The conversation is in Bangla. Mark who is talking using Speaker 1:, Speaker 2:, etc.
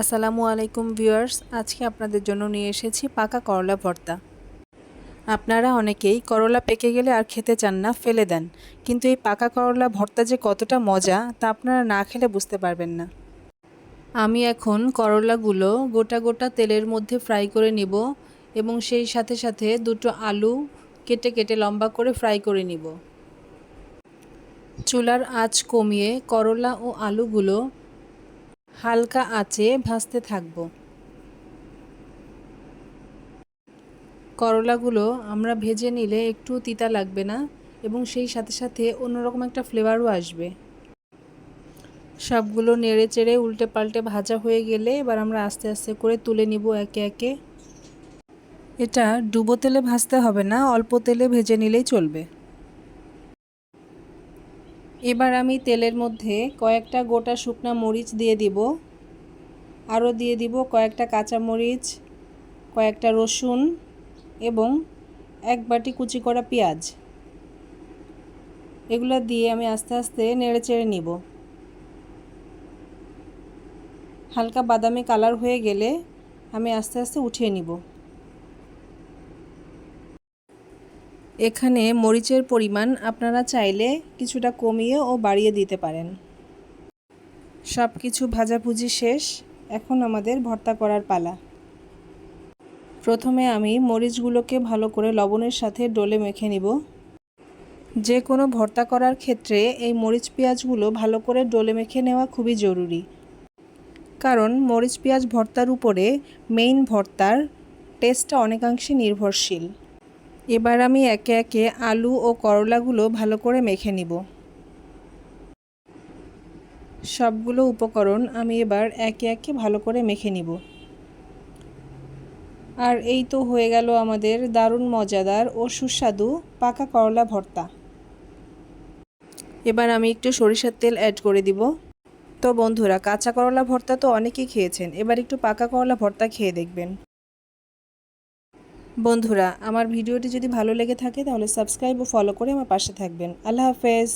Speaker 1: আসসালামু আলাইকুম ভিউয়ার্স, আজকে আপনাদের জন্য নিয়ে এসেছি পাকা করলা ভর্তা। আপনারা অনেকেই করলা পেকে গেলে আর খেতে চান না, ফেলে দেন। কিন্তু এই পাকা করলা ভর্তা যে কতটা মজা, তা আপনারা না খেলে বুঝতে পারবেন না। আমি এখন করলাগুলো গোটা গোটা তেলের মধ্যে ফ্রাই করে নিব এবং সেই সাথে সাথে দুটো আলু কেটে কেটে লম্বা করে ফ্রাই করে নিব। চুলার আঁচ কমিয়ে করলা ও আলুগুলো হালকা আঁচে ভাজতে থাকব। করলাগুলো আমরা ভেজে নিলে একটু তিতা লাগবে না এবং সেই সাথে সাথে অন্যরকম একটা ফ্লেভারও আসবে। সবগুলো নেড়ে চেড়ে উল্টে পাল্টে ভাজা হয়ে গেলে এবার আমরা আস্তে আস্তে করে তুলে নিব একে একে। এটা ডুবো তেলে ভাজতে হবে না, অল্প তেলে ভেজে নিলেই চলবে। এবার আমি তেলের মধ্যে কয়েকটা গোটা শুকনা মরিচ দিয়ে দিব। আরও দিয়ে দিব কয়েকটা কাঁচা মরিচ, কয়েকটা রসুন এবং এক বাটি কুচি করা পেঁয়াজ। এগুলো দিয়ে আমি আস্তে আস্তে নেড়ে চেড়ে নিব। হালকা বাদামি কালার হয়ে গেলে আমি আস্তে আস্তে উঠিয়ে নিব। এখানে মরিচের পরিমাণ আপনারা চাইলে কিছুটা কমিয়ে ও বাড়িয়ে দিতে পারেন। সব কিছু ভাজাভুজি শেষ, এখন আমাদের ভর্তা করার পালা। প্রথমে আমি মরিচগুলোকে ভালো করে লবণের সাথে ডলে মেখে নিব। যে কোনো ভর্তা করার ক্ষেত্রে এই মরিচ পেঁয়াজগুলো ভালো করে ডলে মেখে নেওয়া খুবই জরুরি। কারণ মরিচ পেঁয়াজ ভর্তার উপরে মেইন ভর্তার টেস্টটা অনেকাংশে নির্ভরশীল। এবার আমি একে একে আলু ও করলাগুলো ভালো করে মেখে নিব। সবগুলো উপকরণ আমি এবার একে একে ভালো করে মেখে নিব। আর এই তো হয়ে গেল আমাদের দারুণ মজাদার ও সুস্বাদু পাকা করলা ভর্তা। এবার আমি একটু সরিষার তেল অ্যাড করে দিব। তো বন্ধুরা, কাঁচা করলা ভর্তা তো অনেকেই খেয়েছেন, এবার একটু পাকা করলা ভর্তা খেয়ে দেখবেন। বন্ধুরা, আমার ভিডিওটি যদি ভালো লেগে থাকে তাহলে সাবস্ক্রাইব ও ফলো করে আমার পাশে থাকবেন। আল্লাহ হাফেজ।